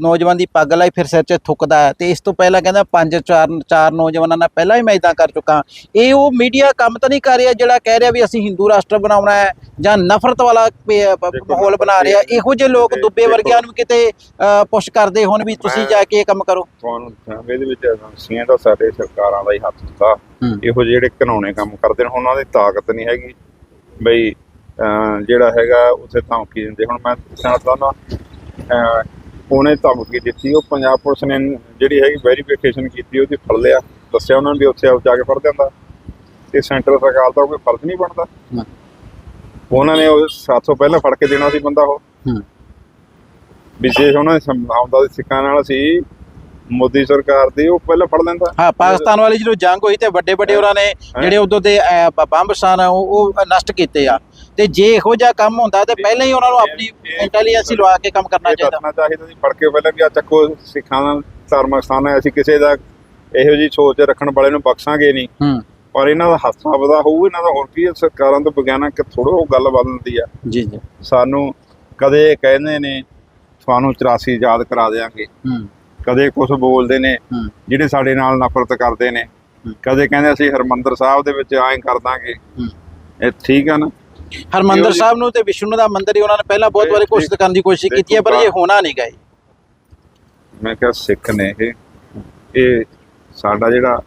ਨੌਜਵਾਨ ਦੀ ਪੱਗ ਲਾਈ ਫਿਰ ਸਿਰ 'ਚ ਥੁੱਕਦਾ ਹੈ। ਤੇ ਇਸ ਤੋਂ ਪਹਿਲਾਂ ਕਹਿੰਦਾ ਪੰਜ ਚਾਰ ਚਾਰ ਨੌਜਵਾਨਾਂ ਨਾਲ ਪਹਿਲਾਂ ਹੀ ਮੈਂ ਇਦਾਂ ਕਰ ਚੁੱਕਾ ਇਹ ਉਹ ਮੀਡੀਆ ਕੰਮ ਤਾਂ ਨਹੀਂ ਕਰ ਰਿਹਾ ਜਿਹੜਾ ਕਹਿ ਰਿਹਾ ਵੀ ਅਸੀਂ ਹਿੰਦੂ ਰਾਸ਼ਟਰ ਬਣਾਉਣਾ ਹੈ ਜਾਂ ਨਫ਼ਰਤ ਵਾਲਾ ਮਾਹੌਲ ਬਣਾ ਰਿਹਾ। ਇਹੋ ਜਿਹੇ ਲੋਕ ਦੁੱਬੇ ਵਰਗਿਆਂ ਨੂੰ ਕਿਤੇ ਪੁਸ਼ ਕਰਦੇ ਹੋਣ ਵੀ ਤੁਸੀਂ ਜਾ ਕੇ ਇਹ ਕੰਮ ਕਰੋ। ਤੁਹਾਨੂੰ ਇਹਦੇ ਵਿੱਚ ਏਜੰਸੀਆਂ ਦਾ ਸਾਡੇ ਸਰਕਾਰਾਂ ਦਾ ਹੀ ਹੱਥ ਹੁੰਦਾ। ਇਹੋ ਜਿਹੇ ਜਿਹੜੇ ਘਨਾਉਣੇ ਕੰਮ ਕਰਦੇ ਨੇ ਉਹਨਾਂ ਦੀ ਤਾਕਤ ਨਹੀਂ ਹੈਗੀ। ਬਈ ਜਿਹੜਾ ਹੈਗਾ ਉੱਥੇ ਧਮਕੀ ਦਿੰਦੇ। ਹੁਣ ਮੈਂ ਦੱਸਣਾ ਉਹਨੇ ਧਮਕੀ ਦਿੱਤੀ ਉਹ ਪੰਜਾਬ ਪੁਲਿਸ ਨੇ ਜਿਹੜੀ ਹੈਗੀ ਵੈਰੀਫਿਕੇਸ਼ਨ ਕੀਤੀ ਉਹਦੀ ਫੜ ਲਿਆ। ਦੱਸਿਆ ਉਹਨਾਂ ਨੂੰ ਵੀ ਉੱਥੇ ਆਪ ਜਾ ਕੇ ਫੜ ਦਿੰਦਾ ਤੇ ਸੈਂਟਰ ਸਰਕਾਰ ਦਾ ਕੋਈ ਫਰਜ਼ ਨਹੀਂ ਬਣਦਾ। ਉਹਨਾਂ ਨੇ ਉਹ 700 ਪਹਿਲਾਂ ਫੜ ਕੇ ਦੇਣਾ ਸੀ ਬੰਦਾ ਉਹ। ਵਿਸ਼ੇਸ਼ ਉਹਨਾਂ ਦੇ ਆਉਂਦਾ ਸਿੱਖਾਂ ਨਾਲ ਸੀ ਮੋਦੀ ਸਰਕਾਰ ਦੀ ਉਹ ਪਹਿਲਾਂ ਫੜ ਲੈਂਦਾ। ਹਾਂ ਪਾਕਿਸਤਾਨ ਵਾਲੀ ਜਦੋਂ ਜੰਗ ਹੋਈ ਤੇ ਵੱਡੇ ਵੱਡੇ ਉਹਨਾਂ ਨੇ ਜਿਹੜੇ ਉਦੋਂ ਦੇ ਬੰਬ ਸਨ ਉਹ ਨਸ਼ਟ ਕੀਤੇ ਆ। ਤੇ ਜੇ ਇਹੋ ਜਿਹਾ ਕੰਮ ਹੁੰਦਾ ਤੇ ਪਹਿਲਾਂ ਹੀ ਉਹਨਾਂ ਨੂੰ ਆਪਣੀ ਇੰਟੈਲੀਜੈਂਸ ਲਵਾ ਕੇ ਕੰਮ ਕਰਨਾ ਚਾਹੀਦਾ। ਦੱਸਣਾ ਚਾਹੀਦਾ ਸੀ ਫੜ ਕੇ ਪਹਿਲਾਂ ਵੀ ਆ ਚੱਕੋ ਸਿੱਖਾਂ ਦਾ ਧਾਰਮਿਕ ਸਥਾਨ ਹੈ ਅਸੀਂ ਕਿਸੇ ਦਾ ਇਹੋ ਜੀ ਸੋਚ ਰੱਖਣ ਵਾਲੇ ਨੂੰ ਬਖਸ਼ਾਂਗੇ ਨਹੀਂ। ਹੂੰ। ਪਰ ਇਹਨਾਂ ਦਾ ਹੱਥਾਂ ਵਦਾ ਹੋਊ ਇਹਨਾਂ ਦਾ ਹੋਰ ਕੀ ਸਰਕਾਰਾਂ ਤੋਂ ਵਿਗਿਆਨਕ ਥੋੜ੍ਹਾ ਉਹ ਗੱਲ ਬਦਲਦੀ ਆ। ਜੀ ਜੀ। ਸਾਨੂੰ ਕਦੇ ਕਹਿੰਦੇ ਨੇ ਤੁਹਾਨੂੰ 84 ਯਾਦ ਕਰਾ ਦੇਾਂਗੇ ਹੂੰ। ਕਦੇ ਕੁਝ ਬੋਲਦੇ ਨੇ ਜਿਹੜੇ ਸਾਡੇ ਨਾਲ ਨਫ਼ਰਤ ਕਰਦੇ ਨੇ। ਕਦੇ ਕਹਿੰਦੇ ਅਸੀਂ ਹਰਮੰਦਰ ਸਾਹਿਬ ਦੇ ਵਿੱਚ ਐਂ ਕਰ ਦਾਂਗੇ। ਇਹ ਠੀਕ ਆ ਨਾ? ਹਰਮੰਦਰ ਸਾਹਿਬ ਨੂੰ ਤੇ ਵਿਸ਼ਨੂੰ ਦਾ ਮੰਦਿਰ ਹੀ ਉਹਨਾਂ ਨੇ ਪਹਿਲਾਂ ਬਹੁਤ ਵਾਰੀ ਕੋਸ਼ਿਸ਼ ਕਰਨ ਦੀ ਕੋਸ਼ਿਸ਼ ਕੀਤੀ ਹੈ ਪਰ ਇਹ ਹੋਣਾ ਨਹੀਂ ਗਈ ਮੈਂ ਕਿਹਾ ਸਿੱਖ ਨੇ ਇਹ। ਇਹ ਸਾਡਾ ਜਿਹੜਾ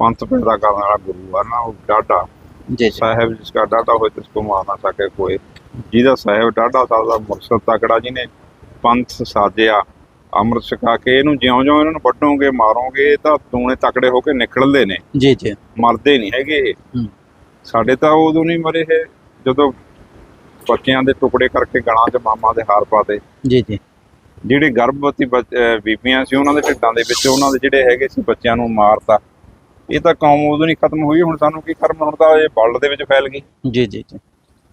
ਪੰਥ ਪੈਦਾ ਕਰਨ ਵਾਲਾ ਗੁਰੂ ਆ ਨਾ ਉਹ ਡਾਢਾ। ਜੀ ਜੀ। ਸਾਹਿਬ ਜਿਸ ਦਾ ਡਾਢਾ ਹੋਏ ਤਿਸ ਕੋ ਮਾਰ ਨਾ ਸਕੇ ਕੋਈ। ਜਿਹਦਾ ਸਾਹਿਬ ਡਾਢਾ ਸਾਡਾ ਮਕਸਦ ਤਕੜਾ ਜਿਹਨੇ ਪੰਥ ਸਾਜਿਆ। ਅੰਮ੍ਰਿਤ ਛਕਾ ਕੇ ਇਹਨੂੰ ਜਿਉਂ-ਜਿਉਂ ਇਹਨਾਂ ਨੂੰ ਵੱਢੋਗੇ ਮਾਰੋਗੇ ਤਾਂ ਦੂਣੇ ਤਕੜੇ ਹੋ ਕੇ ਨਿਕਲਦੇ ਨੇ। ਜੀ ਜੀ। ਮਰਦੇ ਨਹੀਂ ਹੈਗੇ ਇਹ। ਸਾਡੇ ਤਾਂ ਉਦੋਂ ਨਹੀਂ ਮਰੇ ਇਹ ਜਦੋਂ ਬੱਚਿਆਂ ਦੇ ਟੁਕੜੇ ਕਰਕੇ ਗਲਾਂ 'ਚ ਮਾਮਾ ਦੇ ਹਾਰ ਪਾਤੇ। ਜੀ ਜੀ। ਜਿਹੜੇ ਗਰਭਵਤੀ ਬੀਬੀਆਂ ਸੀ ਉਹਨਾਂ ਦੇ ਢਿੱਡਾਂ ਦੇ ਵਿੱਚ ਉਹਨਾਂ ਦੇ ਜਿਹੜੇ ਹੈਗੇ ਸੀ ਬੱਚਿਆਂ ਨੂੰ ਮਾਰਤਾ। ਇਹ ਤਾਂ ਕੌਮ ਉਦੋਂ ਨਹੀਂ ਖਤਮ ਹੋਈ ਹੁਣ ਸਾਨੂੰ ਕੀ ਕਰਮ ਹੁਣ ਤਾਂ ਇਹ ਵਰਲਡ ਦੇ ਵਿੱਚ ਫੈਲ ਗਈ। ਜੀ ਜੀ ਜੀ।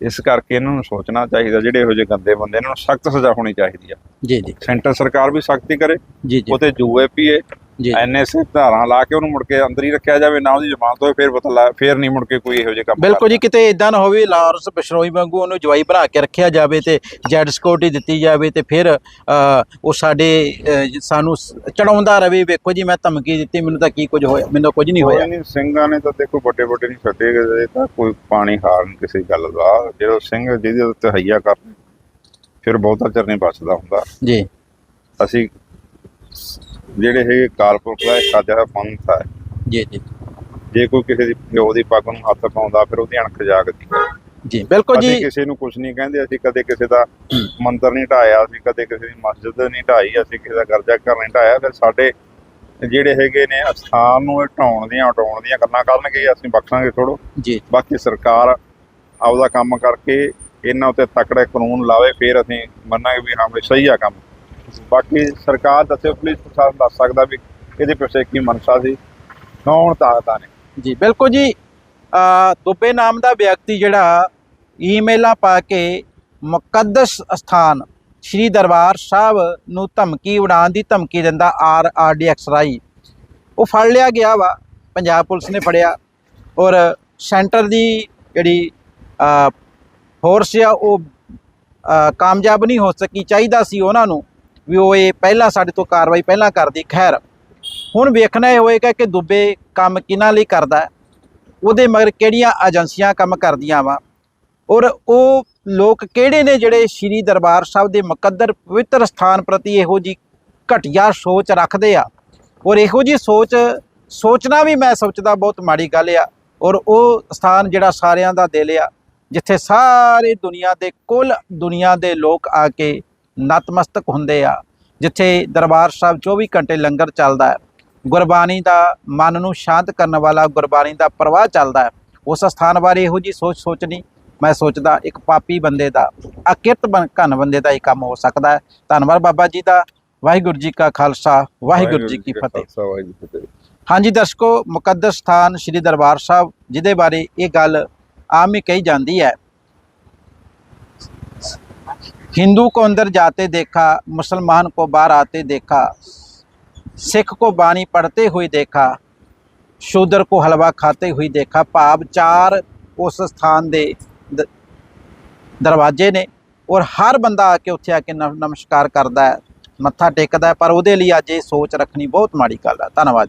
ਇਸ ਕਰਕੇ ਇਹਨਾਂ ਨੂੰ ਸੋਚਣਾ ਚਾਹੀਦਾ ਜਿਹੜੇ ਇਹੋ ਜਿਹੇ ਗੰਦੇ ਬੰਦੇ ਇਹਨਾਂ ਨੂੰ ਸਖਤ ਸਜ਼ਾ ਹੋਣੀ ਚਾਹੀਦੀ ਆ। ਜੀ ਜੀ। ਸੈਂਟਰ ਸਰਕਾਰ ਵੀ ਸਖਤੀ ਕਰੇ ਜੀ ਜੀ। ਉਹਤੇ ਯੂਏਪੀਏ ਜੀ। ਐਨਐਸਏ ਧਾਰਾਂ ਲਾ ਕੇ ਉਹਨੂੰ ਮੁੜ ਕੇ ਅੰਦਰ ਹੀ ਰੱਖਿਆ ਜਾਵੇ ਨਾ ਉਹਦੀ ਜ਼ਮਾਨਤ ਹੋਏ ਫਿਰ ਬਤਲਾ ਫਿਰ ਨਹੀਂ ਮੁੜ ਕੇ ਕੋਈ ਇਹੋ ਜਿਹੇ ਕੰਮ ਬਿਲਕੁਲ ਜੀ ਕਿਤੇ ਇਦਾਂ ਨਾ ਹੋਵੇ ਲਾਰੈਂਸ ਬਿਸ਼ਨੋਈ ਵਾਂਗੂ ਉਹਨੂੰ ਜਵਾਈ ਬਣਾ ਕੇ ਰੱਖਿਆ ਜਾਵੇ ਤੇ ਜੈਡ ਸਿਕਿਉਰਿਟੀ ਦਿੱਤੀ ਜਾਵੇ ਤੇ ਫਿਰ ਉਹ ਸਾਡੇ ਸਾਨੂੰ ਚੜਾਉਂਦਾ ਰਵੇ। ਵੇਖੋ ਜੀ ਮੈਂ ਧਮਕੀ ਦਿੱਤੀ ਮੈਨੂੰ ਤਾਂ ਕੀ ਕੁਝ ਹੋਇਆ ਮੈਨੂੰ ਕੁਝ ਨਹੀਂ ਹੋਇਆ। ਸਿੰਘਾਂ ਨੇ ਤਾਂ ਦੇਖੋ ਵੱਡੇ ਵੱਡੇ ਨਹੀਂ ਛੱਡੇ ਗਏ ਤਾਂ ਕੋਈ ਪਾਣੀ ਹਾਰ ਨਹੀਂ ਕਿਸੇ ਗੱਲ ਦਾ। ਜਦੋਂ ਸਿੰਘ ਜਿਹਦੇ ਉੱਤੇ ਹਈਆ ਕਰ ਫਿਰ ਬਹੁਤਾ ਚਿਰ ਨਹੀਂ ਬਚਦਾ ਹੁੰਦਾ। ਜੀ। ਅਸੀਂ ਜਿਹੜੇ ਹੈਗੇ ਕਾਰਪੋਰੇਟ ਦਾ ਇੱਕ ਸਾਜਾ ਪੰਥ ਹੈ। ਜੀ ਜੀ। ਜੇ ਕੋਈ ਕਿਸੇ ਦੀ ਪਿਓ ਦੀ ਪੱਗ ਨੂੰ ਹੱਥ ਪਾਉਂਦਾ ਫਿਰ ਉਹਦੀ ਅਣਖ ਜਾਗਦੀ। ਹੈ ਜੀ ਬਿਲਕੁਲ ਅਸੀਂ ਜੀ। ਕਿਸੇ ਨੂੰ ਕੁਝ ਨਹੀਂ ਕਹਿੰਦੇ ਅਸੀਂ ਕਦੇ ਕਿਸੇ ਦਾ ਮੰਦਰ ਨਹੀਂ ਢਾਇਆ ਅਸੀਂ ਕਦੇ ਕਿਸੇ ਦੀ ਮਸਜਿਦ ਨਹੀਂ ਢਾਈ ਅਸੀਂ ਕਿਸੇ ਦਾ ਗਰਜਾ ਘਰ ਨਹੀਂ ਢਾਇਆ। ਫਿਰ ਸਾਡੇ ਜਿਹੜੇ ਹੈਗੇ ਨੇ ਅਸਥਾਨ ਨੂੰ ਢਾਉਣ ਦੀਆਂ ਉਟਾਉਣ ਦੀਆਂ ਗੱਲਾਂ ਕਰਨਗੇ ਅਸੀਂ ਬਖਸ਼ਾਂਗੇ ਥੋੜੋ ਜੀ। ਬਾਕੀ ਸਰਕਾਰ ਆਪਦਾ ਕੰਮ ਕਰਕੇ ਇਹਨਾਂ ਉੱਤੇ ਤਕੜੇ ਕਾਨੂੰਨ ਲਾਵੇ ਫਿਰ ਅਸੀਂ ਮੰਨਾਂਗੇ ਵੀ ਹਾਂ ਵੀ ਸਹੀ ਆ ਕੰਮ। ਬਾਕੀ ਸਰਕਾਰ ਦੱਸੇ ਪੁਲਿਸ ਪ੍ਰਸ਼ਾਸਨ ਦੱਸ ਸਕਦਾ ਵੀ ਇਹਦੇ ਪਿੱਛੇ ਕੀ ਮਨਸ਼ਾ ਸੀ ਕੌਣ ਤਾਕਤਾਂ ਨੇ ਜੀ ਬਿਲਕੁਲ ਜੀ। ਅ, ਦੁੱਬੇ ਨਾਮ ਦਾ ਵਿਅਕਤੀ ਜਿਹੜਾ ਈਮੇਲਾਂ ਪਾ ਕੇ ਮੁਕੱਦਸ ਸਥਾਨ ਸ੍ਰੀ ਦਰਬਾਰ ਸਾਹਿਬ ਨੂੰ ਧਮਕੀ ਉਡਾਉਣ ਦੀ ਧਮਕੀ ਦਿੰਦਾ ਆਰ ਆਰ ਡੀ ਐਕਸ ਰਾਈ ਉਹ ਫੜ ਲਿਆ ਗਿਆ ਵਾ ਪੰਜਾਬ ਪੁਲਿਸ ਨੇ ਫੜਿਆ ਔਰ ਸੈਂਟਰ ਦੀ ਜਿਹੜੀ ਫੋਰਸ ਆ ਉਹ ਕਾਮਯਾਬ ਨਹੀਂ ਹੋ ਸਕੀ ਚਾਹੀਦਾ ਸੀ ਉਹਨਾਂ ਨੂੰ। ਵੀ ਉਹ ਇਹ ਪਹਿਲਾਂ ਸਾਡੇ ਤੋਂ ਕਾਰਵਾਈ ਪਹਿਲਾਂ ਕਰਦੀ, ਖੈਰ। ਹੁਣ ਵੇਖਣਾ ਇਹ ਹੋਏਗਾ ਕਿ ਦੁੱਬੇ ਕੰਮ ਕਿਹਨਾਂ ਲਈ ਕਰਦਾ ਉਹਦੇ ਮਗਰ ਕਿਹੜੀਆਂ ਏਜੰਸੀਆਂ ਕੰਮ ਕਰਦੀਆਂ ਵਾ, ਔਰ ਉਹ ਲੋਕ ਕਿਹੜੇ ਨੇ ਜਿਹੜੇ ਸ੍ਰੀ ਦਰਬਾਰ ਸਾਹਿਬ ਦੇ ਮੁਕੱਦਰ ਪਵਿੱਤਰ ਸਥਾਨ ਪ੍ਰਤੀ ਇਹੋ ਜੀ ਘਟੀਆ ਸੋਚ ਰੱਖਦੇ ਆ? ਔਰ ਇਹੋ ਜੀ ਸੋਚ, ਸੋਚਣਾ ਵੀ ਮੈਂ ਸੋਚਦਾ ਬਹੁਤ ਮਾੜੀ ਗੱਲ ਆ, ਔਰ ਉਹ ਸਥਾਨ ਜਿਹੜਾ ਸਾਰਿਆਂ ਦਾ ਦਿਲ ਆ, ਜਿੱਥੇ ਸਾਰੇ ਦੁਨੀਆ ਦੇ ਕੁੱਲ ਦੁਨੀਆ ਦੇ ਲੋਕ ਆ ਕੇ ਨਤਮਸਤਕ ਹੁੰਦੇ ਆ ਜਿੱਥੇ ਦਰਬਾਰ ਸਾਹਿਬ 24 ਘੰਟੇ ਲੰਗਰ ਚੱਲਦਾ ਹੈ। ਗੁਰਬਾਣੀ ਦਾ ਮਨ ਨੂੰ ਸ਼ਾਂਤ ਕਰਨ ਵਾਲਾ ਗੁਰਬਾਣੀ ਦਾ ਪ੍ਰਵਾਹ ਚੱਲਦਾ ਹੈ। ਉਸ ਸਥਾਨ ਬਾਰੇ ਇਹੋ ਜੀ ਸੋਚ ਸੋਚਣੀ ਮੈਂ ਸੋਚਦਾ ਇੱਕ ਪਾਪੀ ਬੰਦੇ ਦਾ ਅਕਿਰਤ ਘਨ ਬੰਦੇ ਦਾ ਇਹ ਕੰਮ ਹੋ ਸਕਦਾ ਹੈ। ਧੰਨਵਾਦ ਬਾਬਾ ਜੀ ਦਾ ਵਾਹਿਗੁਰੂ ਜੀ ਕਾ ਖਾਲਸਾ, ਵਾਹਿਗੁਰੂ ਜੀ ਕੀ ਫਤਿਹ। ਹਾਂਜੀ ਦਰਸ਼ਕੋ ਮੁਕੱਦਸ ਸਥਾਨ ਸ੍ਰੀ ਦਰਬਾਰ ਸਾਹਿਬ ਜਿਹਦੇ ਬਾਰੇ ਇਹ ਗੱਲ ਆਮ ਹੀ ਕਹੀ ਜਾਂਦੀ ਹੈ। हिंदू को अंदर जाते देखा मुसलमान को बाहर आते देखा सिख को बाणी पढ़ते हुए देखा शूद्र को हलवा खाते हुए देखा ਭਾਵ ਚਾਰ ਉਸ ਸਥਾਨ ਦੇ ਦ- ਦਰਵਾਜ਼ੇ ਨੇ ਔਰ ਹਰ ਬੰਦਾ ਆ ਕੇ ਉੱਥੇ ਆ ਕੇ ਨਮ- ਨਮਸਕਾਰ ਕਰਦਾ ਹੈ ਮੱਥਾ ਟੇਕਦਾ ਹੈ ਪਰ ਉਹਦੇ ਲਈ ਅੱਜ ਇਹ ਸੋਚ ਰੱਖਣੀ ਬਹੁਤ ਮਾੜੀ ਗੱਲ ਹੈ ਧੰਨਵਾਦ